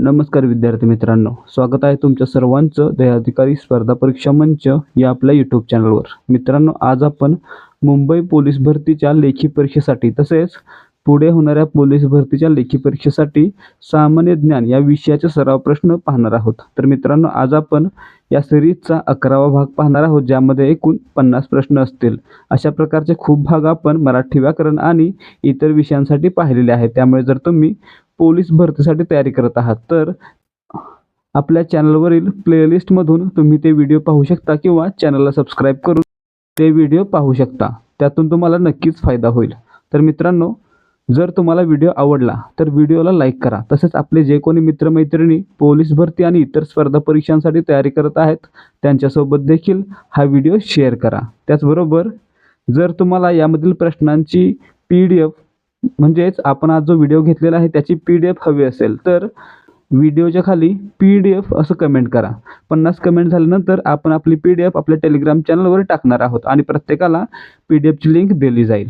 नमस्कार विद्यार्थी मित्रांनो स्वागत आहे तुमच्या सर्वांचं दयाधिकारी स्पर्धा परीक्षा मंच या आपल्या यूट्यूब चॅनलवर मित्रांनो आज आपण मुंबई पोलीस भरतीच्या लेखी परीक्षेसाठी तसेच पुढे होणाऱ्या पोलीस भरतीच्या लेखी परीक्षेसाठी सामान्य ज्ञान या विषयाचे सराव प्रश्न पाहणार आहोत. तर मित्रांनो आज आपण या सिरीजचा अकरावा भाग पाहणार आहोत ज्यामध्ये एकूण पन्नास प्रश्न असतील. अशा प्रकारचे खूप भाग आपण मराठी व्याकरण आणि इतर विषयांसाठी पाहिलेले आहेत. त्यामुळे जर तुम्ही पोलीस भरतीसाठी तयारी करत आहात तर आपल्या चॅनलवरील प्लेलिस्टमधून तुम्ही ते व्हिडिओ पाहू शकता किंवा चॅनलला सबस्क्राईब करून ते व्हिडिओ पाहू शकता. त्यातून तुम्हाला नक्कीच फायदा होईल. तर मित्रांनो जर तुम्हाला व्हिडिओ आवडला तर व्हिडिओला लाईक करा. तसेच आपले जे कोणी मित्रमैत्रिणी पोलीस भरती आणि इतर स्पर्धा परीक्षांसाठी तयारी करत आहेत त्यांच्यासोबत देखील हा व्हिडिओ शेअर करा. त्याचबरोबर जर तुम्हाला यामधील प्रश्नांची पी डी एफ म्हणजेच आपण आज जो व्हिडिओ घेतलेला आहे त्याची पी डी एफ हवी असेल तर व्हिडिओच्या खाली पी डी एफ असं कमेंट करा. पन्नास कमेंट झाल्यानंतर आपण आपली पी डी एफ आपल्या टेलिग्राम चॅनलवर टाकणार आहोत आणि प्रत्येकाला पी डी एफची लिंक दिली जाईल.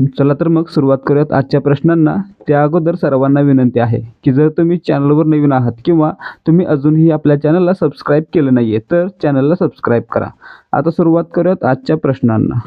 चला तर मग सुरुवात करूयात आजच्या प्रश्नांना. त्या अगोदर सर्वांना विनंती आहे की जर तुम्ही चॅनलवर नवीन आहात किंवा तुम्ही अजूनही आपल्या चॅनलला सबस्क्राईब केलं नाही आहे तर चॅनलला सबस्क्राईब करा. आता सुरुवात करूयात आजच्या प्रश्नांना.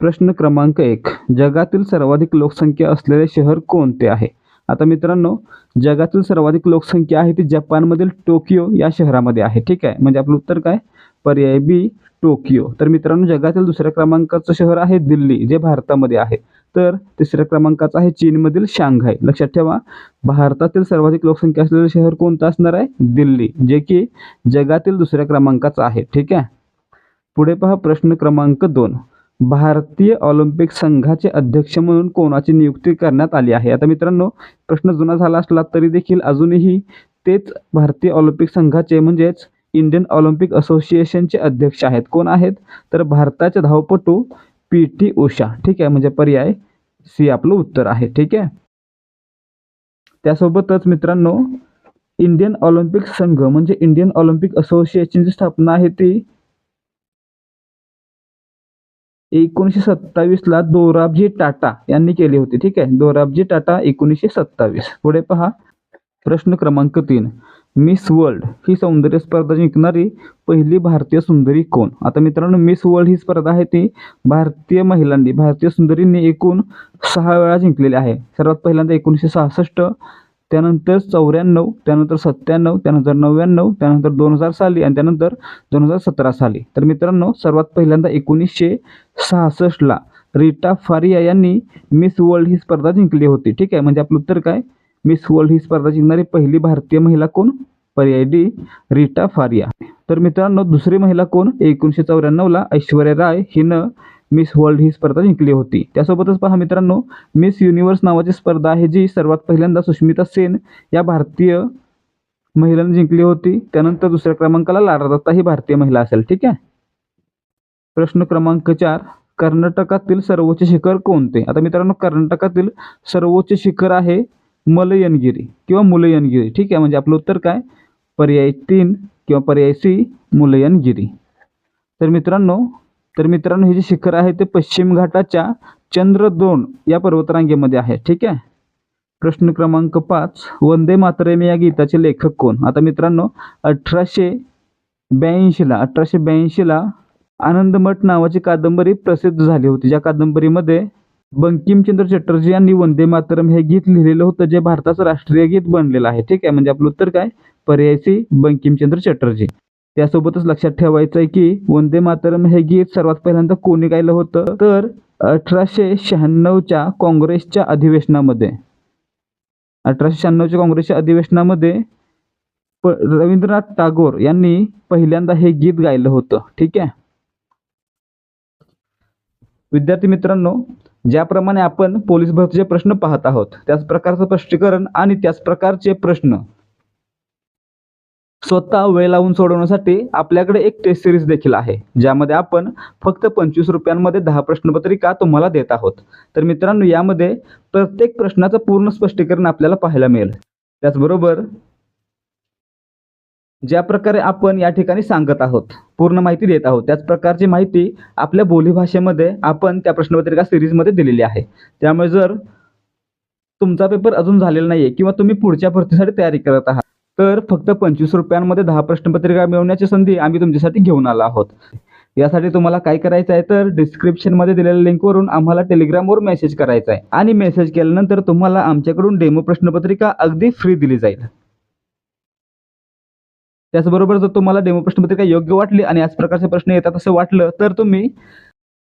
प्रश्न क्रमांक एक. जगातील सर्वाधिक लोकसंख्या असलेले शहर कोणते आहे? आता मित्रांनो जगातील सर्वाधिक लोकसंख्या आहे ती जपानमधील टोकियो या शहरामध्ये आहे. ठीक आहे? म्हणजे आपलं उत्तर काय? पर्याय बी टोकियो. तर मित्रांनो जगातील दुसऱ्या क्रमांकाचं शहर आहे दिल्ली जे भारतामध्ये आहे. तर तिसऱ्या क्रमांकाचं आहे चीनमधील शांघाय. लक्षात ठेवा भारतातील सर्वाधिक लोकसंख्या असलेलं शहर कोणतं असणार आहे? दिल्ली जे की जगातील दुसऱ्या क्रमांकाचं आहे. ठीक आहे? पुढे पहा प्रश्न क्रमांक दोन. भारतीय ऑलिम्पिक संघाचे अध्यक्ष म्हणून कोणाची नियुक्ती करण्यात आली आहे? आता मित्रांनो प्रश्न जुना झाला असला तरी देखील अजूनही तेच भारतीय ऑलिम्पिक संघाचे म्हणजेच इंडियन ऑलिम्पिक असोसिएशनचे अध्यक्ष आहेत. कोण आहेत? तर भारताचे धावपटू पी टी उषा. ठीक आहे म्हणजे पर्याय सी आपलं उत्तर आहे. ठीक आहे? त्यासोबतच मित्रांनो इंडियन ऑलिम्पिक संघ म्हणजे इंडियन ऑलिम्पिक असोसिएशनची स्थापना आहे ती एकोणीसशे सत्तावीसला दोराबजी टाटा यांनी केली होती. ठीक आहे? दोराबजी टाटा एकोणीसशे सत्तावीस. पुढे पहा. प्रश्न क्रमांक तीन. मिस वर्ल्ड ही सौंदर्य स्पर्धा जिंकणारी पहिली भारतीय सुंदरी कोण? आता मित्रांनो मिस वर्ल्ड ही स्पर्धा आहे ती भारतीय महिलांनी भारतीय सुंदरींनी एकूण सहा वेळा जिंकलेली आहे. सर्वात पहिल्यांदा एकोणीसशे सहासष्ट त्यानंतर चौऱ्याण्णव त्यानंतर सत्त्याण्णव त्यानंतर नव्याण्णव त्यानंतर दोन हजार साली आणि त्यानंतर दोन हजार सतरा साली. तर मित्रांनो सर्वात पहिल्यांदा एकोणीसशे सहासष्टला रीटा फारिया यांनी मिस वर्ल्ड ही स्पर्धा जिंकली होती. ठीक आहे? म्हणजे आपलं उत्तर काय? मिस वर्ल्ड ही स्पर्धा जिंकणारी पहिली भारतीय महिला कोण? पर्याय डी रीटा फारिया. तर मित्रांनो दुसरी महिला कोण? एकोणीसशे चौऱ्याण्णवला ऐश्वर्या राय हिनं मिस वर्ल्ड ही स्पर्धा जिंकली होती. त्यासोबतच पहा मित्रांनो मिस युनिव्हर्स नावाची स्पर्धा आहे जी सर्वात पहिल्यांदा सुष्मिता सेन या भारतीय महिलांनी जिंकली होती. त्यानंतर दुसऱ्या क्रमांकाला लारा दत्ता ही भारतीय महिला असेल. ठीक आहे? प्रश्न क्रमांक चार कर्नाटकातील सर्वोच्च शिखर कोणते? आता मित्रांनो कर्नाटकातील सर्वोच्च शिखर आहे मलयनगिरी किंवा मुलयनगिरी. ठीक आहे म्हणजे आपलं उत्तर काय? पर्याय तीन किंवा पर्याय सी मुलयनगिरी. तर मित्रांनो तर मित्रांनो हे जे शिखर आहे ते पश्चिम घाटाच्या चंद्रद्रोण या पर्वतरांगेमध्ये आहे. ठीक आहे? प्रश्न क्रमांक पाच वंदे मातरम या गीताचे लेखक कोण? आता मित्रांनो अठराशे ब्याऐंशीला अठराशे ब्याऐंशीला आनंदमठ नावाची कादंबरी प्रसिद्ध झाली होती. ज्या कादंबरीमध्ये बंकिमचंद्र चटर्जी यांनी वंदे मातरम हे गीत लिहिलेलं होतं जे भारताचं राष्ट्रीय गीत बनलेलं आहे. ठीक आहे? म्हणजे आपलं उत्तर काय? पर्याय सी बंकिमचंद्र चटर्जी. त्यासोबतच लक्षात ठेवायचं आहे की वंदे मातरम हे गीत सर्वात पहिल्यांदा कोणी गायलं होतं? तर अठराशे शहाण्णवच्या काँग्रेसच्या अधिवेशनामध्ये. अठराशे शहाण्णवच्या काँग्रेसच्या अधिवेशनामध्ये प रवींद्रनाथ टागोर यांनी पहिल्यांदा हे गीत गायलं होतं. ठीक आहे? विद्यार्थी मित्रांनो ज्याप्रमाणे आपण पोलीस भरतीचे प्रश्न पाहत आहोत त्याच प्रकारचं स्पष्टीकरण आणि त्याच प्रकारचे प्रश्न. स्वतः वेळ लावून सोडवण्यासाठी आपल्याकडे एक टेस्ट सिरीज देखील आहे ज्यामध्ये आपण फक्त पंचवीस रुपयांमध्ये दहा प्रश्नपत्रिका तुम्हाला देत आहोत. तर मित्रांनो यामध्ये प्रत्येक प्रश्नाचं पूर्ण स्पष्टीकरण आपल्याला पाहायला मिळेल. त्याचबरोबर ज्या प्रकारे आपण या ठिकाणी सांगत आहोत पूर्ण माहिती देत आहोत त्याच प्रकारची माहिती आपल्या बोलीभाषेमध्ये आपण त्या प्रश्नपत्रिका सिरीजमध्ये दिलेली आहे. त्यामुळे जर तुमचा पेपर अजून झालेला नाहीये किंवा तुम्ही पुढच्या भरतीसाठी तयारी करत आहात तर फक्त पंचवीस रुपयांमध्ये दहा प्रश्नपत्रिका मिळवण्याची संधी आम्ही तुमच्यासाठी घेऊन आलो आहोत. यासाठी तुम्हाला काय करायचं आहे तर डिस्क्रिप्शनमध्ये दिलेल्या लिंकवरून आम्हाला टेलिग्रामवर मेसेज करायचा आहे. आणि मेसेज केल्यानंतर तुम्हाला आमच्याकडून डेमो प्रश्नपत्रिका अगदी फ्री दिली जाईल. त्याचबरोबर जर तुम्हाला डेमो प्रश्नपत्रिका योग्य वाटली आणि याच प्रकारचे प्रश्न येतात असं वाटलं तर तुम्ही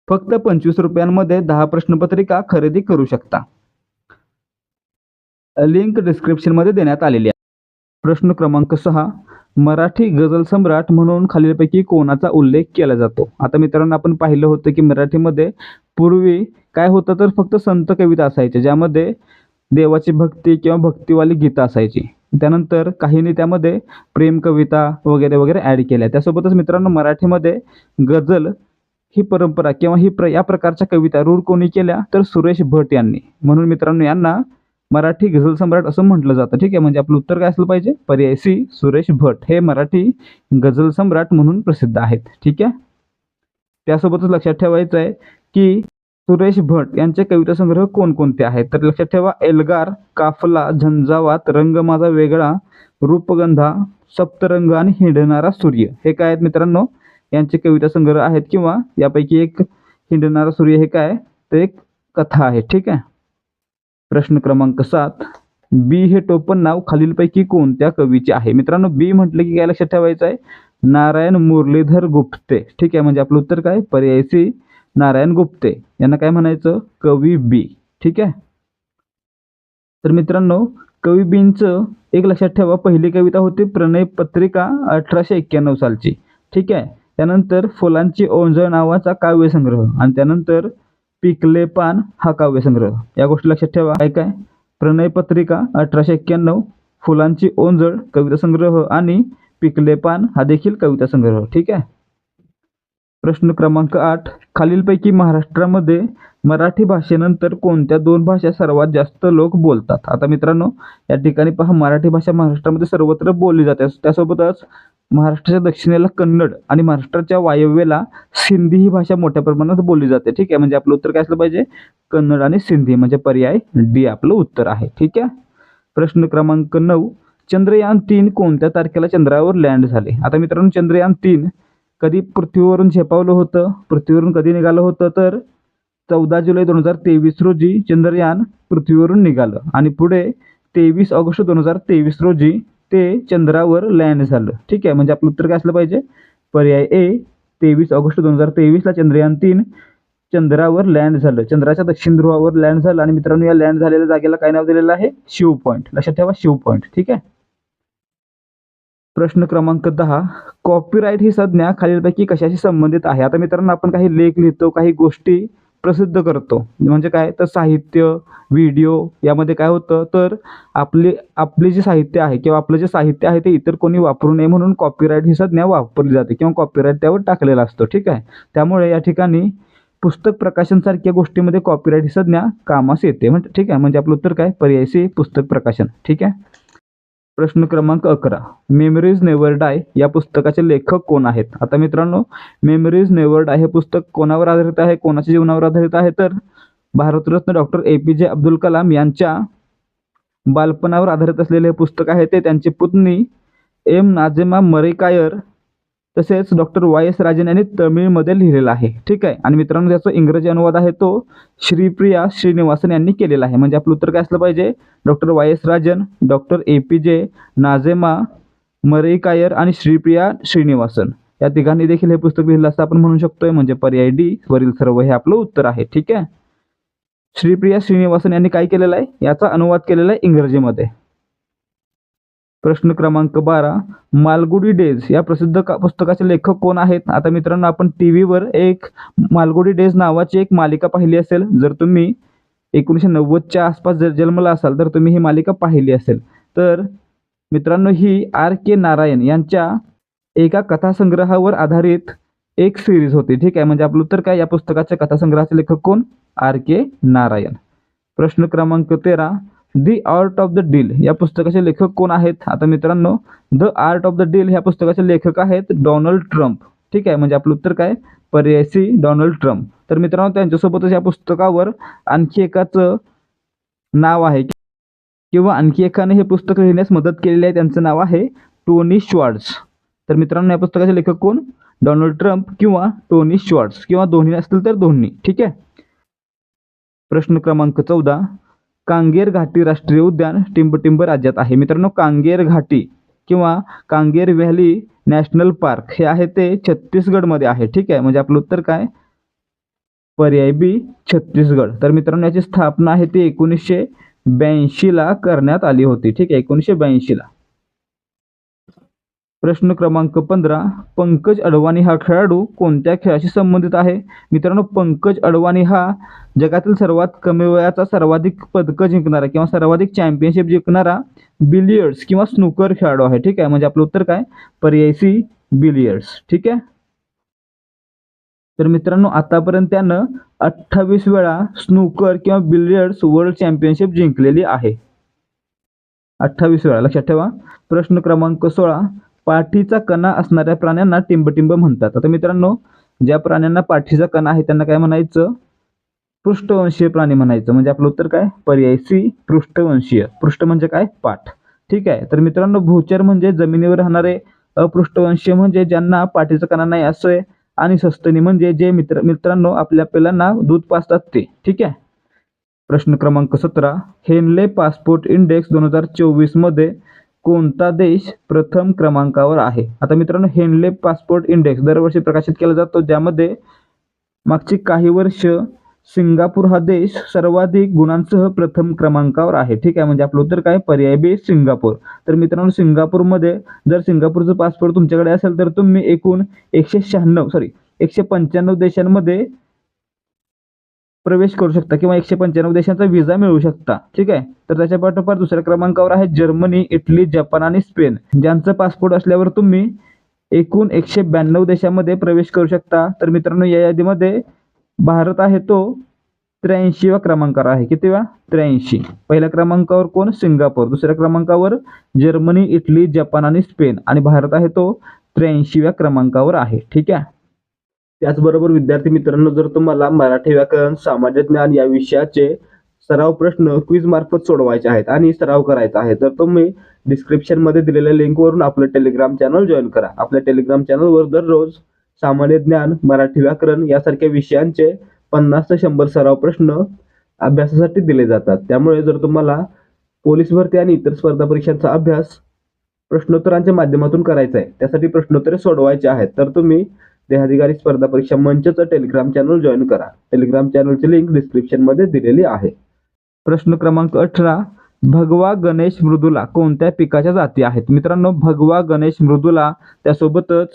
फक्त पंचवीस रुपयांमध्ये दहा प्रश्नपत्रिका खरेदी करू शकता. लिंक डिस्क्रिप्शनमध्ये देण्यात आलेली आहे. प्रश्न क्रमांक सहा मराठी गझल सम्राट म्हणून खालीलपैकी कोणाचा उल्लेख केला जातो? आता मित्रांनो आपण पाहिलं होतं की मराठीमध्ये पूर्वी काय होतं तर फक्त संत कविता असायच्या ज्यामध्ये देवाची भक्ती किंवा भक्तीवाली गीतं असायची. त्यानंतर काहींनी त्यामध्ये प्रेम कविता वगैरे वगैरे ॲड केल्या. त्यासोबतच मित्रांनो मराठीमध्ये गझल ही परंपरा किंवा ही प्र या प्रकारच्या कविता रूढ कोणी केल्या तर सुरेश भट यांनी. म्हणून मित्रांनो यांना मराठी गझल सम्राट असं म्हटलं जातं. ठीक आहे म्हणजे आपलं उत्तर काय असलं पाहिजे? पर्याय सी सुरेश भट. हे मराठी गझल सम्राट म्हणून प्रसिद्ध आहेत. ठीक आहे? त्यासोबतच लक्षात ठेवायचं आहे की सुरेश भट यांचे कविता संग्रह कोणकोणते आहेत? तर लक्षात ठेवा एल्गार काफला झंझावात रंग माझा वेगळा रूपगंधा सप्तरंग आणि हिंडणारा सूर्य. हे काय आहेत मित्रांनो? यांचे कविता संग्रह आहेत किंवा यापैकी एक हिंडणारा सूर्य हे काय? तर एक कथा आहे ठीक आहे? प्रश्न क्रमांक सात. बी हे टोपण नाव खालीलपैकी कोणत्या कवीचे आहे? मित्रांनो बी म्हटलं की काय लक्षात ठेवायचं आहे? नारायण मुरलीधर गुप्ते. ठीक आहे म्हणजे आपलं उत्तर काय? पर्याय सी. नारायण गुप्ते यांना काय म्हणायचं? कवी बी. ठीक आहे? तर मित्रांनो कवी बींचं एक लक्षात ठेवा पहिली कविता होती प्रणय पत्रिका अठराशे एक्क्याण्णव सालची. ठीक आहे? त्यानंतर फुलांची ओंजळ नावाचा काव्यसंग्रह आणि त्यानंतर पिकले पान हा काव्यसंग्रह. या गोष्टी लक्षात ठेवा. काय काय? प्रणय पत्रिका अठराशे एक्क्याण्णव फुलांची ओंजळ कविता संग्रह आणि पिकले पान हा देखील कविता संग्रह ठीक आहे? प्रश्न क्रमांक आठ. खालीलपैकी महाराष्ट्रामध्ये मराठी भाषेनंतर कोणत्या दोन भाषा सर्वात जास्त लोक बोलतात? आता मित्रांनो या ठिकाणी पहा मराठी भाषा महाराष्ट्रामध्ये सर्वत्र बोलली जाते. त्यासोबतच महाराष्ट्राच्या दक्षिणेला कन्नड आणि महाराष्ट्राच्या वायव्येला सिंधी ही भाषा मोठ्या प्रमाणात बोलली जाते. ठीक आहे? म्हणजे आपलं उत्तर काय असलं पाहिजे? कन्नड आणि सिंधी. म्हणजे पर्याय डी आपलं उत्तर आहे. ठीक आहे? प्रश्न क्रमांक नऊ. चंद्रयान तीन कोणत्या तारखेला चंद्रावर लँड झाले? आता मित्रांनो चंद्रयान तीन कधी पृथ्वीवरून झेपावलं होतं पृथ्वीवरून कधी निघालं होतं तर चौदा जुलै दोन हजार तेवीस रोजी चंद्रयान पृथ्वीवरून निघालं. आणि पुढे तेवीस ऑगस्ट दोन हजार तेवीस रोजी ते चंद्रावर लँड झालं. ठीक आहे? म्हणजे आपलं उत्तर काय असलं पाहिजे? पर्याय ए तेवीस ऑगस्ट दोन हजार तेवीसला चंद्रयान तीन चंद्रावर लँड झालं. चंद्राच्या दक्षिण ध्रुवावर लँड झालं. आणि मित्रांनो या लँड झालेल्या जागेला काय नाव दिलेलं आहे? शिव पॉईंट लक्षात ठेवा शिव पॉईंट ठीक आहे? प्रश्न क्रमांक दहा. कॉपीराईट ही संज्ञा खालीलपैकी कशाशी संबंधित आहे? आता मित्रांनो आपण काही लेख लिहितो काही गोष्टी प्रसिद्ध करतो. म्हणजे काय? तर साहित्य व्हिडिओ यामध्ये काय होतं? तर आपले आपले जे साहित्य आहे किंवा आपलं जे साहित्य आहे ते इतर कोणी वापरू नये म्हणून कॉपीराईट ही संज्ञा वापरली जाते किंवा कॉपीराईट त्यावर टाकलेला असतो. ठीक आहे? त्यामुळे या ठिकाणी पुस्तक प्रकाशनसारख्या गोष्टीमध्ये कॉपीराईट ही संज्ञा कामास येते. म्हणजे ठीक आहे? म्हणजे आपलं उत्तर काय? पर्याय सी पुस्तक प्रकाशन. ठीक आहे? प्रश्न क्रमांक अकरा. मेमरीज नेवर डाय या पुस्तकाचे लेखक कोण आहेत? आता मित्रांनो मेमरीज नेवर डाय हे पुस्तक कोणावर आधारित आहे? कोणाच्या जीवनावर आधारित आहे? तर भारतरत्न डॉक्टर ए पी जे अब्दुल कलाम यांच्या बालपणावर आधारित असलेले हे पुस्तक आहे ते. त्यांची पुतणी एम नाजेमा मरेकायर तसेच डॉक्टर वाय एस राजन यांनी तमिळमध्ये लिहिलेलं आहे. ठीक आहे? आणि मित्रांनो त्याचा इंग्रजी अनुवाद आहे तो श्रीप्रिया श्रीनिवासन यांनी केलेला आहे. म्हणजे आपलं उत्तर काय असलं पाहिजे? Doctor Y S Rajan doctor A P J Nazema Maraikayar आणि श्रीप्रिया श्रीनिवासन. या तिघांनी देखील हे पुस्तक लिहिलं असं आपण म्हणू शकतोय. म्हणजे पर्याय डी वरील सर्व हे आपलं उत्तर आहे. ठीक आहे? श्रीप्रिया श्रीनिवासन यांनी काय केलेलं आहे? याचा अनुवाद केलेला आहे इंग्रजीमध्ये. प्रश्न क्रमांक बारा मालगुडी डेज. या प्रसिद्ध का पुस्तकाचे लेखक कोण आहेत? आता मित्रांनो आपण टी व्हीवर एक मालगुडी डेज नावाची एक मालिका पाहिली असेल. जर तुम्ही एकोणीसशे नव्वदच्या आसपास जर जन्मला असाल तर तुम्ही ही मालिका पाहिली असेल. तर मित्रांनो ही आर के नारायण यांच्या एका कथासंग्रहावर आधारित एक सिरीज होती. ठीक आहे? म्हणजे आपलं उत्तर काय? या पुस्तकाच्या कथासंग्रहाचे लेखक कोण? R K Narayan. प्रश्न क्रमांक तेरा the art of the deal या पुस्तकाचे लेखक कोण आहेत? आता मित्रांनो the art of the deal ह्या पुस्तकाचे लेखक आहेत डोनाल्ड ट्रम्प. ठीक आहे म्हणजे आपलं उत्तर काय? पर्याय सी डोनाल्ड ट्रम्प. तर मित्रांनो त्यांच्यासोबतच या पुस्तकावर आणखी एकाचं नाव आहे. किंवा आणखी एकाने हे पुस्तक लिहिण्यास मदत केलेली आहे. त्यांचं नाव आहे टोनी श्वार्ट्स तर मित्रांनो या पुस्तकाचे लेखक कोण? डोनाल्ड ट्रम्प किंवा टोनी श्वार्ट्स किंवा दोन्ही असतील तर दोन्ही. ठीक आहे? प्रश्न क्रमांक चौदा. कांगेर घाटी राष्ट्रीय उद्यान टिंबटिंब राज्यात आहे. मित्रांनो कांगेर घाटी किंवा कांगेर व्हॅली नॅशनल पार्क हे आहे ते छत्तीसगडमध्ये आहे. ठीक आहे? म्हणजे आपलं उत्तर काय? पर्याय बी छत्तीसगड. तर मित्रांनो याची स्थापना आहे ती एकोणीसशे ब्याऐंशीला करण्यात आली होती. ठीक आहे? एकोणीसशे ब्याऐंशीला. प्रश्न क्रमांक पंधरा पंकज अडवाणी हा खेळाडू कोणत्या खेळाशी संबंधित आहे? मित्रांनो पंकज अडवाणी हा जगातील सर्वात कमी वयाचा सर्वाधिक पदकं जिंकणारा किंवा सर्वाधिक चॅम्पियनशिप जिंकणारा बिलियर्ड्स किंवा स्नूकर खेळाडू आहे. ठीक आहे? म्हणजे आपलं उत्तर काय? पर्याय सी बिलियर्ड्स ठीक आहे? तर मित्रांनो आतापर्यंत त्यानं अठ्ठावीस वेळा स्नूकर किंवा बिलियर्ड्स वर्ल्ड चॅम्पियनशिप जिंकलेली आहे. अठ्ठावीस वेळा. लक्षात ठेवा. प्रश्न क्रमांक सोळा पाठीचा कणा असणाऱ्या प्राण्यांना टिंबटिंब म्हणतात. आता मित्रांनो ज्या प्राण्यांना पाठीचा कणा आहे त्यांना काय म्हणायचं? पृष्ठवंशीय प्राणी म्हणायचं. म्हणजे आपलं उत्तर काय? पर्याय सी पृष्ठवंशीय. पृष्ठ म्हणजे काय? पाठ. ठीक आहे? तर मित्रांनो भूचर म्हणजे जमिनीवर राहणारे अपृष्ठवंशीय म्हणजे ज्यांना पाठीचा कणा नाही असं आणि सस्तनी म्हणजे जे मित्र मित्रांनो आपल्या पिलांना दूध पाजतात ते. ठीक आहे? प्रश्न क्रमांक सतरा. हेनले पासपोर्ट इंडेक्स दोन हजार चोवीसमध्ये कोणता देश प्रथम क्रमांकावर आहे? आता मित्रांनो हेनले पासपोर्ट इंडेक्स दरवर्षी प्रकाशित केला जातो ज्यामध्ये मागची काही वर्ष सिंगापूर हा देश सर्वाधिक गुणांसह प्रथम क्रमांकावर आहे. ठीक आहे? म्हणजे आपलं उत्तर काय? पर्याय बी सिंगापूर. तर मित्रांनो सिंगापूरमध्ये जर सिंगापूरचं पासपोर्ट तुमच्याकडे असेल तर तुम्ही एकूण एकशे शहाण्णव सॉरी एकशे पंच्याण्णव देशांमध्ये प्रवेश करू शकता किंवा एकशे पंच्याण्णव देशांचा व्हिसा मिळू शकता. ठीक आहे? तर त्याच्या पाठोपाठ दुसऱ्या क्रमांकावर आहे जर्मनी इटली जपान आणि स्पेन. ज्यांचं पासपोर्ट असल्यावर तुम्ही एकूण एकशे ब्याण्णव देशांमध्ये प्रवेश करू शकता. तर मित्रांनो या यादीमध्ये भारत आहे तो त्र्याऐंशीवा क्रमांकावर आहे. किती वेळा त्र्याऐंशी. पहिल्या क्रमांकावर कोण? सिंगापूर. दुसऱ्या क्रमांकावर जर्मनी इटली जपान आणि स्पेन. आणि भारत आहे तो त्र्याऐंशीव्या क्रमांकावर आहे. ठीक आहे? त्याचबरोबर विद्यार्थी मित्रांनो जर तुम्हाला मराठी व्याकरण सामान्य ज्ञान या विषयाचे सराव प्रश्न क्विज मार्फत सोडवायचे आहेत आणि सराव करायचा आहे तर तुम्ही डिस्क्रिप्शनमध्ये दिलेल्या लिंकवरून आपलं टेलिग्राम चॅनल जॉईन करा. आपल्या टेलिग्राम चॅनलवर दररोज सामान्य ज्ञान मराठी व्याकरण यासारख्या विषयांचे पन्नास ते शंभर सराव प्रश्न अभ्यासासाठी दिले जातात. त्यामुळे जर तुम्हाला पोलीस भरती आणि इतर स्पर्धा परीक्षांचा अभ्यास प्रश्नोत्तरांच्या माध्यमातून करायचा आहे त्यासाठी प्रश्नोत्तरे सोडवायचे आहेत तर तुम्ही देहाधिकारी स्पर्धा परीक्षा मंचचं टेलिग्राम चॅनल जॉईन करा. टेलिग्राम चॅनलची लिंक डिस्क्रिप्शनमध्ये दिलेली आहे. प्रश्न क्रमांक अठरा भगवा गणेश मृदुला कोणत्या पिकाच्या जाती आहेत? मित्रांनो भगवा गणेश मृदुला त्यासोबतच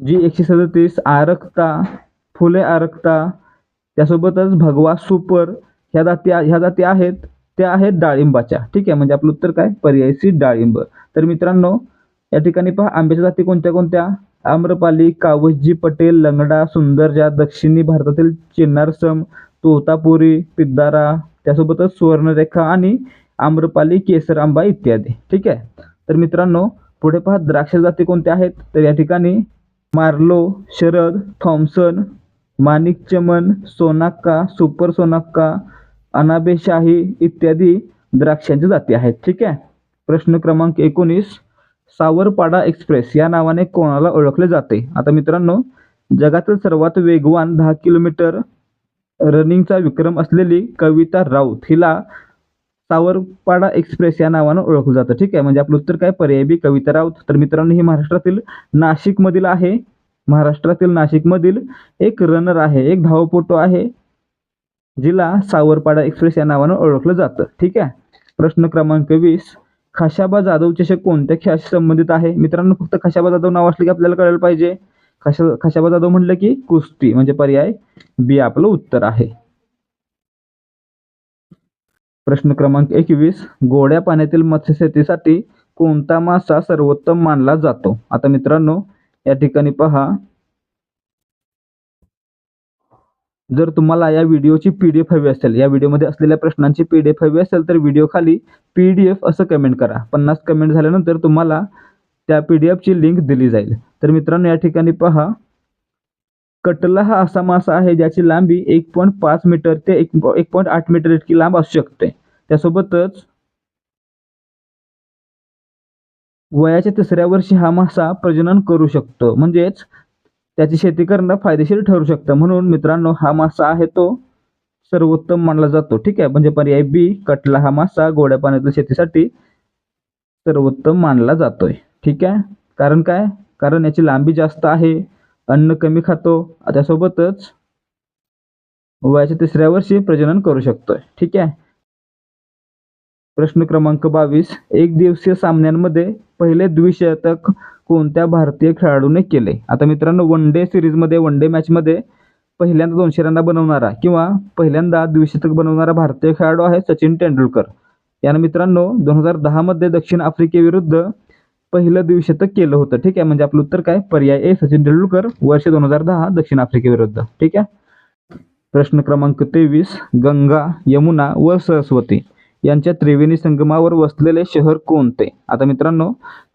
जी एकशे सदतीस आरक्ता फुले आरक्ता त्यासोबतच भगवा सुपर ह्या जाती ह्या जाती आहेत त्या आहेत डाळिंबाच्या. ठीक आहे म्हणजे आपलं उत्तर काय? पर्याय सी डाळिंब. तर मित्रांनो या ठिकाणी पहा आंब्याच्या जाती कोणत्या कोणत्या? आम्रपाली कावसजी पटेल लंगडा सुंदर ज्या दक्षिणी भारतातील चिन्नारसम तोतापुरी पिद्दारा त्यासोबतच सुवर्णरेखा आणि आम्रपाली केसर आंबा इत्यादी. ठीक आहे? तर मित्रांनो पुढे पहा द्राक्ष जाती कोणत्या आहेत? तर या ठिकाणी मार्लो शरद थॉम्सन माणिक चमन सोनाक्का सुपर सोनाक्का अनाबेशाही इत्यादी द्राक्षांच्या जाती आहेत. ठीक आहे? प्रश्न क्रमांक एकोणीस सावरपाडा एक्सप्रेस या नावाने कोणाला ओळखले जाते? आता मित्रांनो जगातील सर्वात वेगवान दहा किलोमीटर रनिंगचा विक्रम असलेली कविता राऊत हिला सावरपाडा एक्सप्रेस या नावानं ओळखलं जातं. ठीक आहे? म्हणजे आपलं उत्तर काय? पर्याय बी कविता राऊत. तर मित्रांनो ही महाराष्ट्रातील नाशिकमधील आहे. महाराष्ट्रातील नाशिकमधील एक रनर आहे एक धावपटू आहे जिला सावरपाडा एक्सप्रेस या नावानं ओळखलं जातं. ठीक आहे? प्रश्न क्रमांक वीस. खाशाबा जाधव चषक कोणत्या खेळाशी संबंधित आहे? मित्रांनो फक्त खाशाबा जाधव नाव असलं की आपल्याला कळलं पाहिजे. खाशा खाशाबा जाधव म्हटलं की कुस्ती म्हणजे पर्याय बी आपलं उत्तर आहे. प्रश्न क्रमांक एकवीस गोड्या पाण्यातील मत्स्यशेतीसाठी कोणता मासा सर्वोत्तम मानला जातो? आता मित्रांनो या ठिकाणी पहा. जर तुम्हाला या व्हिडिओची पी डी एफ हवी असेल या व्हिडिओमध्ये असलेल्या प्रश्नांची पी डी एफ हवी असेल तर व्हिडिओ खाली पी डी एफ असं कमेंट करा. पन्नास कमेंट झाल्यानंतर तुम्हाला त्या पी डी एफची लिंक दिली जाईल. तर मित्रांनो या ठिकाणी पहा. कटला हा असा मासा आहे ज्याची लांबी एक पॉईंट पाच मीटर ते एक एक पॉईंट आठ मीटर इतकी लांब असू शकते. त्यासोबतच वयाच्या तिसऱ्या वर्षी हा मासा प्रजनन करू शकतो. म्हणजेच त्याची शेती करणं फायदेशीर ठरू शकतं. म्हणून मित्रांनो हा मासा आहे तो सर्वोत्तम मानला जातो. ठीक आहे? म्हणजे पर्याय बी कटला हा मासा गोड्या पाण्यातील शेतीसाठी सर्वोत्तम मानला जातोय. ठीक आहे? कारण काय? कारण याची लांबी जास्त आहे अन्न कमी खातो त्यासोबतच वयाच्या तिसऱ्या वर्षी प्रजनन करू शकतोय. ठीक आहे? प्रश्न क्रमांक बावीस. एक दिवसीय सामन्यांमध्ये पहिले द्विशतक कोणत्या भारतीय खेळाडूने केले? आता मित्रांनो वन डे सिरीजमध्ये वन डे मॅचमध्ये पहिल्यांदा दोनशे रनना बनवणारा किंवा पहिल्यांदा द्विशतक बनवणारा भारतीय खेळाडू आहे सचिन तेंडुलकर. यानं मित्रांनो दोन हजार दहामध्ये दक्षिण आफ्रिकेविरुद्ध पहिलं द्विशतक केलं होतं. ठीक आहे? म्हणजे आपलं उत्तर काय? पर्याय ए सचिन तेंडुलकर. वर्ष दोन हजार दहा दक्षिण आफ्रिकेविरुद्ध. ठीक आहे? प्रश्न क्रमांक तेवीस गंगा यमुना व सरस्वती. यांच्या त्रिवेणी संगमावर वसलेले शहर कोणते? आता मित्रांनो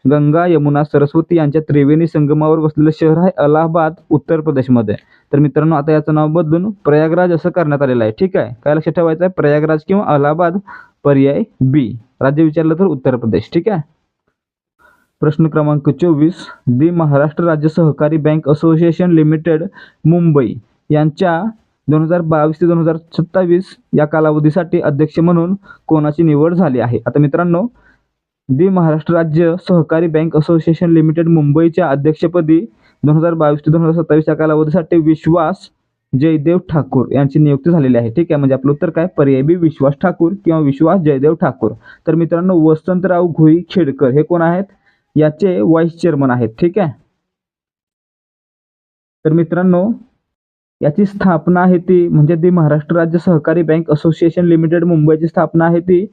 गंगा यमुना सरस्वती यांच्या त्रिवेणी संगमावर वसलेलं शहर आहे अलाहाबाद उत्तर प्रदेशमध्ये. तर मित्रांनो आता याचं नाव बदलून प्रयागराज असं करण्यात आलेलं आहे. ठीक आहे? काय लक्षात ठेवायचं आहे? प्रयागराज किंवा अलाहाबाद पर्याय बी. राज्य विचारलं तर उत्तर प्रदेश. ठीक आहे? प्रश्न क्रमांक चोवीस. दी महाराष्ट्र राज्य सहकारी बँक असोसिएशन लिमिटेड मुंबई यांच्या दोन हजार बावीस ते दोन हजार सत्तावीस या कालावधीसाठी अध्यक्ष म्हणून कोणाची निवड झाली आहे? आता मित्रांनो दी महाराष्ट्र राज्य सहकारी बँक असोसिएशन लिमिटेड मुंबईच्या अध्यक्षपदी दोन हजार बावीस ते दोन हजार सत्तावीस या कालावधीसाठी विश्वास जयदेव ठाकूर यांची नियुक्ती झालेली आहे. ठीक आहे म्हणजे आपलं उत्तर काय? पर्याय बी विश्वास ठाकूर किंवा विश्वास जयदेव ठाकूर. तर मित्रांनो वसंतराव घुई खेडकर हे कोण आहेत? याचे व्हाईस चेअरमन आहेत. ठीक आहे? तर मित्रांनो याची स्थापना आहे ती म्हणजे दी महाराष्ट्र राज्य सहकारी बँक असोसिएशन लिमिटेड मुंबईची स्थापना आहे ती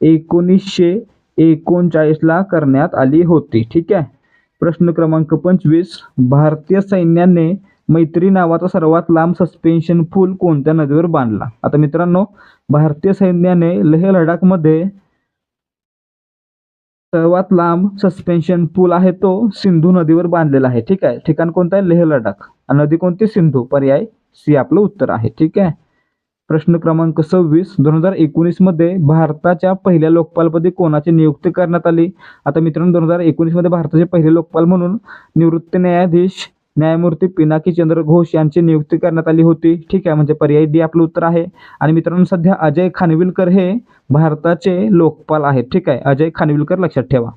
एकोणीसशे एकोणचाळीसला करण्यात आली होती. ठीक आहे? प्रश्न क्रमांक पंचवीस. भारतीय सैन्याने मैत्री नावाचा सर्वात लांब सस्पेन्शन पूल कोणत्या नदीवर बांधला? आता मित्रांनो भारतीय सैन्याने लेह लडाखमध्ये सर्वात लांब सस्पेन्शन पूल आहे तो सिंधू नदीवर बांधलेला आहे. ठीक आहे? ठिकाण कोणतं आहे? लेह लडाख. नदी कोणती? सिंधू. पर्याय सी आपलं उत्तर आहे. ठीक आहे? प्रश्न क्रमांक सव्वीस दोन हजार एकोणीसमध्ये भारताच्या पहिल्या लोकपालपदी कोणाची नियुक्ती करण्यात आली? आता मित्रांनो दोन हजार एकोणीसमध्ये भारताचे पहिले लोकपाल म्हणून निवृत्त न्यायाधीश न्यायमूर्ती पिनाकी चंद्र घोष यांची नियुक्ती करण्यात आली होती. ठीक आहे? म्हणजे पर्याय डी आपलं उत्तर आहे. आणि मित्रांनो सध्या अजय खानविलकर हे भारताचे लोकपाल आहेत. ठीक आहे? अजय खानविलकर लक्षात ठेवा.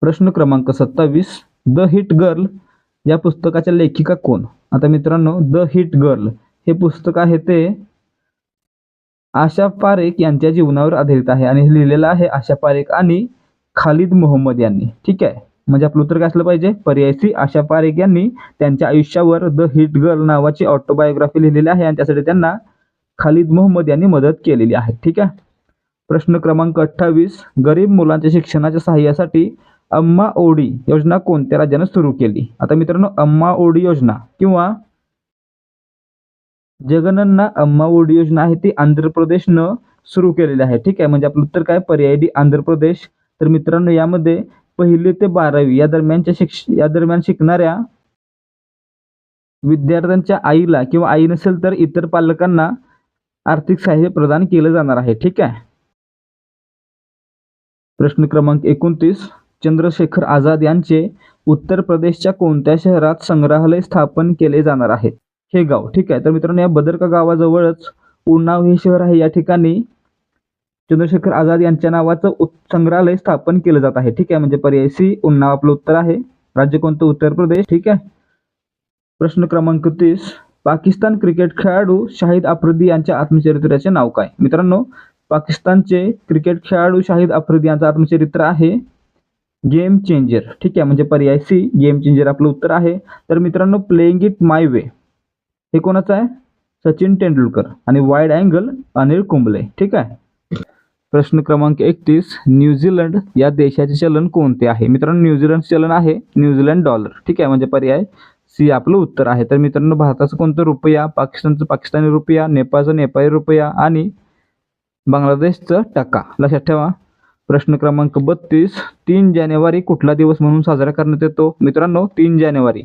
प्रश्न क्रमांक सत्तावीस द हिट गर्ल या पुस्तकाच्या लेखिका कोण? आता मित्रांनो द हिट गर्ल हे पुस्तक आहे ते आशा पारेख यांच्या जीवनावर आधारित आहे आणि हे लिहिलेलं आहे आशा पारेख आणि खालिद मोहम्मद यांनी. ठीक आहे? म्हणजे आपलं उत्तर काय असलं पाहिजे? पर्याय सी आशा पारेख यांनी त्यांच्या आयुष्यावर द हिट गर्ल नावाची ऑटोबायोग्राफी लिहिलेली आहे आणि त्यासाठी त्यांना खालिद मोहम्मद यांनी मदत केलेली आहे. ठीक आहे? प्रश्न क्रमांक अठ्ठावीस गरीब मुलांच्या शिक्षणाच्या सहाय्यासाठी अम्मा ओडी योजना कोणत्या राज्यानं सुरू केली? आता मित्रांनो अम्मा ओडी योजना किंवा जगनन्ना अम्मा ओडी योजना आहे ती आंध्र प्रदेशनं सुरू केलेली आहे. ठीक आहे? म्हणजे आपलं उत्तर काय? पर्याय डी आंध्र प्रदेश तर मित्रांनो यामध्ये पहिली ते बारावी या दरम्यानच्या शिक्ष या दरम्यान शिकणाऱ्या विद्यार्थ्यांच्या आईला किंवा आई नसेल तर इतर पालकांना आर्थिक सहाय्य प्रदान केलं जाणार आहे. ठीक आहे? प्रश्न क्रमांक एकोणतीस. चंद्रशेखर आझाद यांचे उत्तर प्रदेशच्या कोणत्या शहरात संग्रहालय स्थापन केले जाणार आहे? हे गाव ठीक आहे. तर मित्रांनो या बदरका गावाजवळच उन्नाव हे शहर आहे. या ठिकाणी चंद्रशेखर आझाद यांच्या नावाचं संग्रहालय स्थापन केलं जात आहे. ठीक आहे. म्हणजे पर्याय सी उन्नाव आपलं उत्तर आहे. राज्य कोणतं? उत्तर प्रदेश. ठीक आहे. प्रश्न क्रमांक तीस. पाकिस्तान क्रिकेट खेळाडू शाहिद आफ्रिदी यांच्या आत्मचरित्राचे नाव काय? मित्रांनो पाकिस्तानचे क्रिकेट खेळाडू शाहिद आफ्रिदी यांचं आत्मचरित्र आहे. गेम चेंजर ठीक आहे म्हणजे पर्याय सी गेम चेंजर आपलं उत्तर आहे. तर मित्रांनो प्लेइंग इट माय वे हे कोणाचं आहे? सचिन तेंडुलकर आणि वाईड अँगल अनिल कुंबले. ठीक आहे? प्रश्न क्रमांक एकतीस न्यूझीलंड या देशाचे चलन कोणते आहे? मित्रांनो न्यूझीलंडचे चलन आहे न्यूझीलंड डॉलर ठीक आहे म्हणजे पर्याय सी आपलं उत्तर आहे. तर मित्रांनो भारताचं कोणतं रुपया पाकिस्तानचं पाकिस्तानी रुपया नेपाळचं नेपाळी रुपया आणि बांगलादेशचं टका. लक्षात ठेवा. प्रश्न क्रमांक बत्तीस तीन जानेवारी कुठला दिवस म्हणून साजरा करण्यात येतो? मित्रांनो तीन जानेवारी.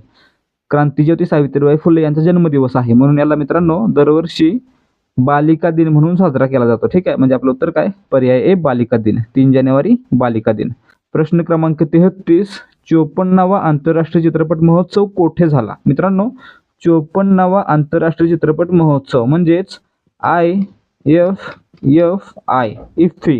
क्रांतीज्योती सावित्रीबाई फुले यांचा जन्मदिवस आहे. म्हणून याला मित्रांनो दरवर्षी बालिका दिन म्हणून साजरा केला जातो. ठीक आहे? म्हणजे आपलं उत्तर काय? पर्याय ए बालिका दिन. तीन जानेवारी बालिका दिन. प्रश्न क्रमांक तेहतीस चोपन्नावा आंतरराष्ट्रीय चित्रपट महोत्सव कोठे झाला? मित्रांनो चोपन्नावा आंतरराष्ट्रीय चित्रपट महोत्सव म्हणजेच I F F I IFFI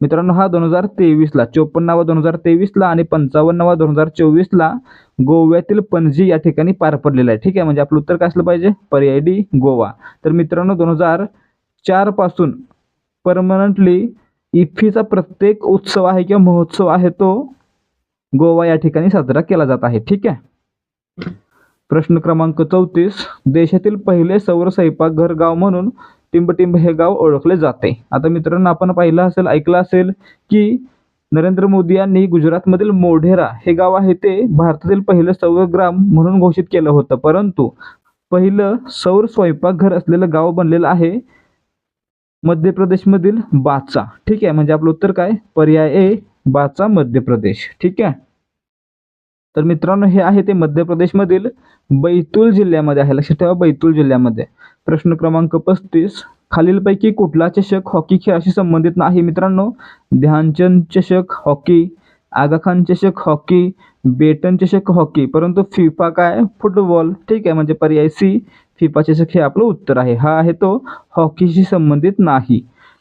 मित्रांनो हा दोन हजार तेवीसला चोपन्नावा दोन हजार तेवीसला आणि पंचावन्नावा दोन हजार चोवीसला गोव्यातील पणजी या ठिकाणी पार पडलेला आहे. ठीक आहे? म्हणजे आपलं उत्तर काय असलं पाहिजे? पर्याय डी गोवा. तर मित्रांनो दोन हजार चारपासून परमनंटली इफ्फीचा प्रत्येक उत्सव आहे किंवा महोत्सव आहे तो गोवा या ठिकाणी साजरा केला जात आहे. ठीक आहे? प्रश्न क्रमांक चौतीस देशातील पहिले सौर स्वयंपाकघर गाव म्हणून टिंबटिंब हे गाव ओळखले जाते. आता मित्रांनो आपण पाहिलं असेल ऐकलं असेल की नरेंद्र मोदी यांनी गुजरातमधील मोढेरा हे गाव आहे ते भारतातील पहिलं सौर ग्राम म्हणून घोषित केलं होतं. परंतु पहिलं सौर स्वयंपाकघर असलेलं गाव बनलेलं आहे मध्य प्रदेशमधील बाचा. ठीक आहे म्हणजे आपलं उत्तर काय? पर्याय ए बाचा मध्य प्रदेश ठीक आहे? तर मित्रांनो हे आहे ते मध्य प्रदेशमधील बैतूल जिल्ह्यामध्ये आहे. लक्षात ठेवा बैतूल जिल्ह्यामध्ये. प्रश्न क्रमांक पस्तीस. खालीलपैकी कुठला चषक हॉकी खेळाशी संबंधित नाही मित्रांनो? ध्यानचंद चषक हॉकी. आगाखान चषक हॉकी. बेटन चषक हॉकी. परंतु फिफा काय? फुटबॉल. ठीक आहे म्हणजे पर्याय सी. फिफा चषक हे आपलं उत्तर आहे. हा आहे तो हॉकीशी संबंधित नाही.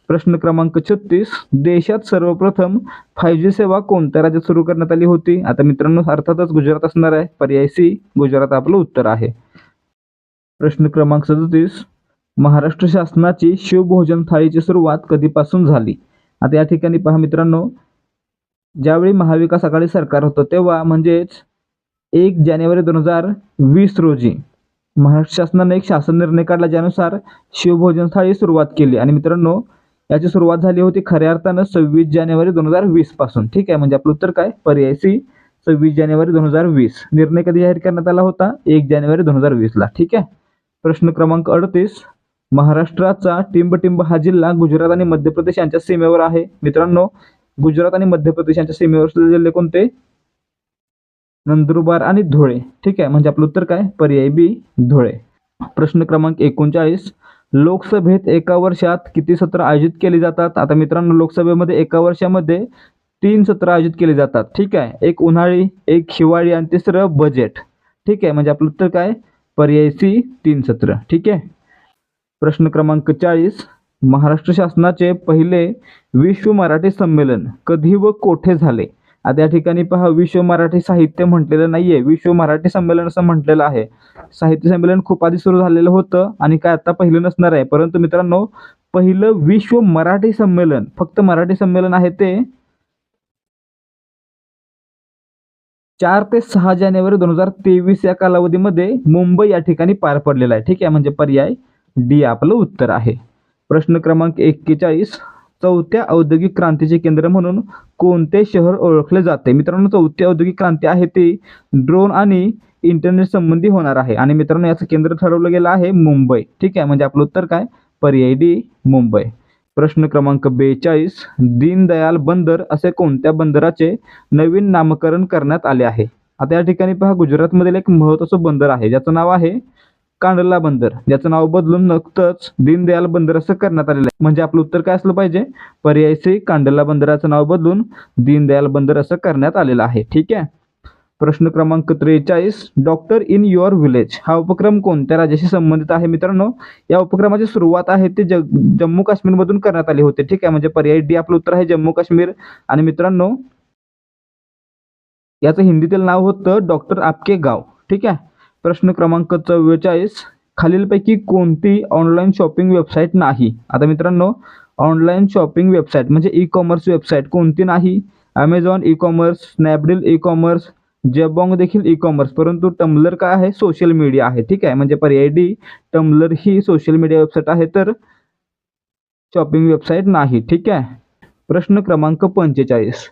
प्रश्न क्रमांक छत्तीस. देशात सर्वप्रथम फाय जी सेवा कोणत्या राज्यात सुरू करण्यात आली होती? आता मित्रांनो अर्थातच गुजरात असणार आहे. पर्याय सी गुजरात आपलं उत्तर आहे. प्रश्न क्रमांक सदतीस. महाराष्ट्र शासनाची शिवभोजन थाळीची सुरुवात कधीपासून झाली? आता या ठिकाणी पहा मित्रांनो. ज्यावेळी महाविकास आघाडी सरकार होतं तेव्हा म्हणजेच एक जानेवारी दोन हजार वीस रोजी महाराष्ट्र शासनाने एक शासन निर्णय काढला ज्यानुसार शिवभोजन थाळी सुरुवात केली. आणि मित्रांनो याची सुरुवात झाली होती खऱ्या अर्थानं सव्वीस जानेवारी दोन हजार वीसपासून. ठीक आहे म्हणजे आपलं उत्तर काय? पर्याय सी सव्वीस जानेवारी दोन हजार वीस. निर्णय कधी जाहीर करण्यात आला होता? एक जानेवारी दोन हजार वीसला. ठीक आहे? प्रश्न क्रमांक अडतीस. महाराष्ट्राचा टिंबटिंब हा जिल्हा गुजरात आणि मध्य प्रदेश यांच्या सीमेवर आहे. मित्रांनो गुजरात आणि मध्य प्रदेश यांच्या सीमेवर असलेले जिल्हे कोणते? नंदुरबार आणि धुळे. ठीक आहे म्हणजे आपलं उत्तर काय? पर्याय बी धुळे. प्रश्न क्रमांक एकोणचाळीस. लोकसभेत एका वर्षात किती सत्र आयोजित केली जातात? आता मित्रांनो लोकसभेमध्ये एका वर्षामध्ये तीन सत्र आयोजित केली जातात. ठीक आहे? एक उन्हाळी एक हिवाळी आणि तिसरं बजेट. ठीक आहे? म्हणजे आपलं उत्तर काय? पर्याय सी तीन सत्र. ठीक आहे? प्रश्न क्रमांक चाळीस. महाराष्ट्र शासनाचे पहिले विश्व मराठी संमेलन कधी व कोठे झाले? आता या ठिकाणी पहा विश्व मराठी साहित्य म्हटलेलं नाहीये. विश्व मराठी संमेलन असं म्हटलेलं आहे. साहित्य संमेलन खूप आधी सुरू झालेलं होतं आणि काय आता पहिलं नसणार आहे. परंतु मित्रांनो पहिलं विश्व मराठी संमेलन फक्त मराठी संमेलन आहे ते चार ते सहा जानेवारी दोन हजार तेवीस या कालावधीमध्ये मुंबई या ठिकाणी पार पडलेला आहे. ठीक आहे म्हणजे पर्याय डी आपलं उत्तर आहे. प्रश्न क्रमांक एक्केचाळीस. चौथ्या औद्योगिक क्रांतीचे केंद्र म्हणून कोणते शहर ओळखले जाते? मित्रांनो चौथी औद्योगिक क्रांती आहे ती ड्रोन आणि इंटरनेट संबंधी होणार आहे. आणि मित्रांनो याचं केंद्र ठरवलं गेलं आहे मुंबई. ठीक आहे म्हणजे आपलं उत्तर काय? पर्याय डी मुंबई. प्रश्न क्रमांक बेचाळीस दीनदयाल बंदर असे कोणत्या बंदराचे नवीन नामकरण करण्यात आले आहे? आता या ठिकाणी पहा गुजरातमधील एक महत्त्वाचं बंदर आहे ज्याचं नाव आहे कांडला बंदर. याचं नाव बदलून नुकतंच दीनदयाल बंदर असं करण्यात आलेलं आहे. म्हणजे आपलं उत्तर काय असलं पाहिजे? पर्याय सी कांडला बंदराचं नाव बदलून दीनदयाल बंदर असं करण्यात आलेलं आहे. ठीक आहे? प्रश्न क्रमांक त्रेचाळीस डॉक्टर इन युअर विलेज हा उपक्रम कोणत्या राज्याशी संबंधित आहे मित्रांनो? या उपक्रमाची सुरुवात आहे ते जग जम्मू काश्मीरमधून करण्यात आली होती. ठीक आहे? म्हणजे पर्याय डी आपलं उत्तर आहे जम्मू काश्मीर. आणि मित्रांनो याचं हिंदीतील नाव होतं डॉक्टर आपके गाव. ठीक आहे? प्रश्न क्रमांक चव्वेचाळीस. खालीलपैकी कोणती ऑनलाईन शॉपिंग वेबसाईट नाही? आता मित्रांनो ऑनलाईन शॉपिंग वेबसाईट म्हणजे ई कॉमर्स वेबसाईट कोणती नाही? Amazon e commerce Snapdeal e commerce Jabong देखील ई कॉमर्स परंतु टम्बलर काय आहे? सोशल मीडिया आहे. ठीक आहे? म्हणजे पर्याय डी टम्बलर ही सोशल मीडिया वेबसाईट आहे तर शॉपिंग वेबसाईट नाही. ठीक आहे? प्रश्न क्रमांक पंचेचाळीस.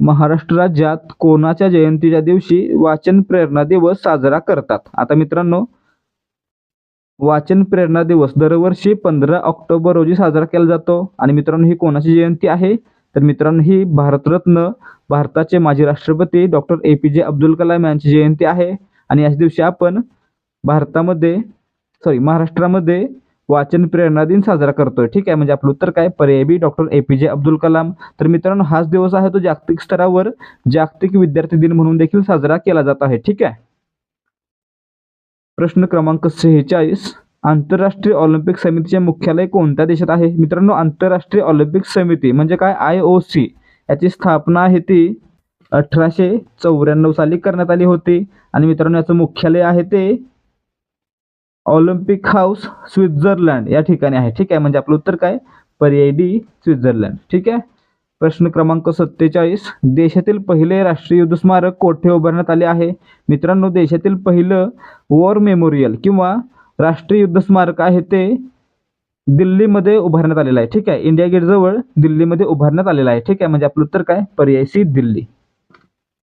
महाराष्ट्र राज्यात कोणाच्या जयंतीच्या दिवशी वाचन प्रेरणा दिवस साजरा करतात? आता मित्रांनो वाचन प्रेरणा दिवस दरवर्षी पंधरा ऑक्टोबर रोजी साजरा केला जातो. आणि मित्रांनो ही कोणाची जयंती आहे? तर मित्रांनो ही भारतरत्न भारताचे माजी राष्ट्रपती डॉक्टर ए पी जे अब्दुल कलाम यांची जयंती आहे. आणि याच दिवशी आपण भारतामध्ये सॉरी महाराष्ट्रामध्ये वाचन प्रेरणा दिन साजरा करतोय. ठीक आहे? म्हणजे आपलं उत्तर काय? पर्याय बी डॉक्टर ए पी जे अब्दुल कलाम. तर मित्रांनो हाच दिवस आहे तो जागतिक स्तरावर जागतिक विद्यार्थी दिन म्हणून देखील साजरा केला जात आहे. ठीक आहे? प्रश्न क्रमांक सेहेचाळीस. आंतरराष्ट्रीय ऑलिम्पिक समितीचे मुख्यालय कोणत्या देशात आहे? मित्रांनो आंतरराष्ट्रीय ऑलिम्पिक समिती म्हणजे काय? I O C. याची स्थापना आहे ती अठराशे चौऱ्याण्णव साली करण्यात आली होती. आणि मित्रांनो याचं मुख्यालय आहे ते ऑलिम्पिक हाऊस स्वित्झर्लंड या ठिकाणी आहे. ठीक आहे? म्हणजे आपलं उत्तर काय? पर्याय डी स्वित्झर्लंड. ठीक आहे? प्रश्न क्रमांक सत्तेचाळीस. देशातील पहिले राष्ट्रीय युद्ध स्मारक कोठे उभारण्यात आले आहे? मित्रांनो देशातील पहिलं वॉर मेमोरियल किंवा राष्ट्रीय युद्ध स्मारक आहे ते दिल्लीमध्ये उभारण्यात आलेलं आहे. ठीक आहे? इंडिया गेटजवळ दिल्लीमध्ये उभारण्यात आलेलं आहे. ठीक आहे? म्हणजे आपलं उत्तर काय? पर्याय सी दिल्ली.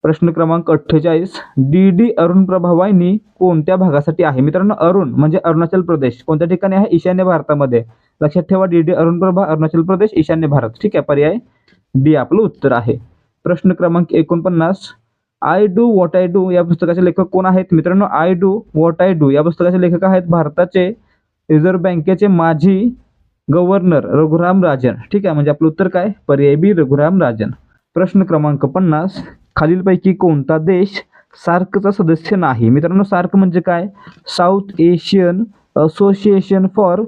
प्रश्न क्रमांक अठ्ठेचाळीस. डी डी अरुण प्रभावाहिनी कोणत्या भागासाठी आहे? मित्रांनो अरुण म्हणजे अरुणाचल प्रदेश. कोणत्या ठिकाणी आहे? ईशान्य भारतामध्ये. लक्षात ठेवा डी डी अरुण प्रभा अरुणाचल प्रदेश ईशान्य भारत. ठीक आहे पर्याय डी आपलं उत्तर आहे. प्रश्न क्रमांक एकोणपन्नास. I do what I do या पुस्तकाचे लेखक कोण आहेत? मित्रांनो I do what I do या पुस्तकाचे लेखक आहेत भारताचे रिझर्व्ह बँकेचे माजी गव्हर्नर रघुराम राजन. ठीक आहे म्हणजे आपलं उत्तर काय? पर्याय बी रघुराम राजन. प्रश्न क्रमांक पन्नास. खालीलपैकी कोणता देश सार्कचा सदस्य नाही? मित्रांनो सार्क म्हणजे काय? South Asian Association for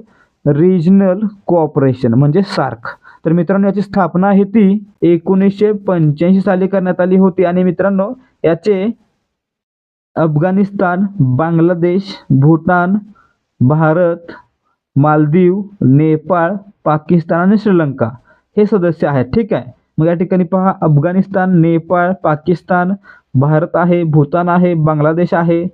Regional Cooperation म्हणजे सार्क. तर मित्रांनो याची स्थापना आहे ती एकोणीसशे पंच्याऐंशी साली करण्यात आली होती. आणि मित्रांनो याचे अफगाणिस्तान बांगलादेश भूटान भारत मालदीव नेपाळ पाकिस्तान आणि श्रीलंका हे सदस्य आहेत. ठीक आहे? मग या ठिकाणी पहा अफगाणिस्तान नेपाळ पाकिस्तान भारत आहे भूतान आहे बांगलादेश आहे.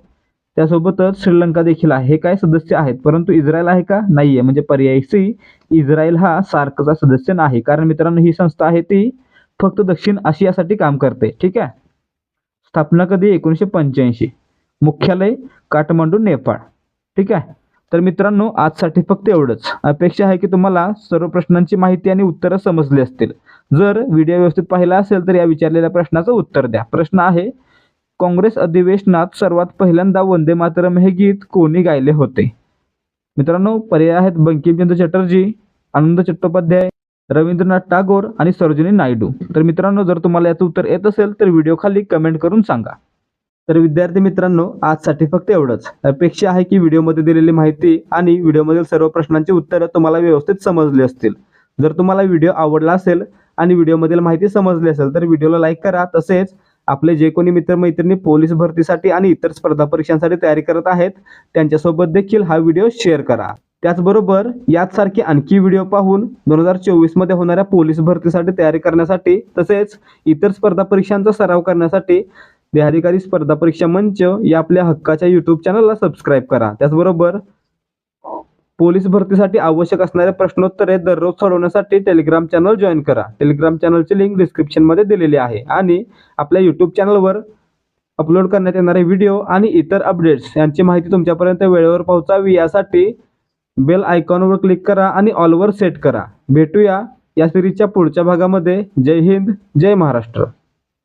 त्यासोबतच श्रीलंका देखील आहे. हे काय सदस्य आहेत? परंतु इस्रायल आहे का? नाही आहे म्हणजे पर्याय सी इस्रायल हा सार्कचा सदस्य नाही. कारण मित्रांनो ही संस्था आहे ती फक्त दक्षिण आशियासाठी काम करते. ठीक आहे? स्थापना कधी? एकोणीसशे पंच्याऐंशी. मुख्यालय काठमांडू नेपाळ. ठीक आहे? तर मित्रांनो आजसाठी फक्त एवढंच. अपेक्षा आहे की तुम्हाला सर्व प्रश्नांची माहिती आणि उत्तरं समजली असतील. जर व्हिडिओ व्यवस्थित पाहिला असेल तर या विचारलेल्या प्रश्नाचं उत्तर द्या. प्रश्न आहे काँग्रेस अधिवेशनात सर्वात पहिल्यांदा वंदे मातरम हे गीत कोणी गायले होते? मित्रांनो पर्याय आहेत बंकिमचंद्र चटर्जी आनंद चट्टोपाध्याय रवींद्रनाथ टागोर आणि सरोजिनी नायडू. तर मित्रांनो जर तुम्हाला याचं उत्तर येत असेल तर व्हिडिओ खाली कमेंट करून सांगा. तर विद्यार्थी मित्रांनो आजसाठी फक्त एवढंच. अपेक्षा आहे की व्हिडिओमध्ये दिलेली माहिती आणि व्हिडिओमधील सर्व प्रश्नांची उत्तरं तुम्हाला व्यवस्थित समजली असतील. जर तुम्हाला व्हिडिओ आवडला असेल आणि व्हिडिओमधील माहिती समजली असेल तर व्हिडिओला लाईक करा. तसेच आपले जे कोणी मित्रमैत्रिणी पोलीस भरतीसाठी आणि इतर स्पर्धा परीक्षांसाठी तयारी करत आहेत त्यांच्यासोबत देखील हा व्हिडिओ शेअर करा. त्याचबरोबर याचसारखे आणखी व्हिडिओ पाहून दोन हजार चोवीसमध्ये होणाऱ्या पोलीस भरतीसाठी तयारी करण्यासाठी तसेच इतर स्पर्धा परीक्षांचा सराव करण्यासाठी देहाधिकारी स्पर्धा परीक्षा मंच या आपल्या हक्काच्या यूट्यूब चॅनलला सबस्क्राईब करा. त्याचबरोबर पोलीस भरतीसाठी आवश्यक असणारे प्रश्नोत्तरे दररोज सोडवण्यासाठी टेलिग्राम चॅनल जॉईन करा. टेलिग्राम चॅनलची लिंक डिस्क्रिप्शनमध्ये दिलेली आहे. आणि आपल्या यूट्यूब चॅनलवर अपलोड करण्यात येणारे व्हिडिओ आणि इतर अपडेट्स यांची माहिती तुमच्यापर्यंत वेळेवर पोहोचावी. यासाठी बेल आयकॉनवर क्लिक करा आणि ऑलवर सेट करा. भेटूया या सिरीजच्या पुढच्या भागामध्ये. जय हिंद जय महाराष्ट्र.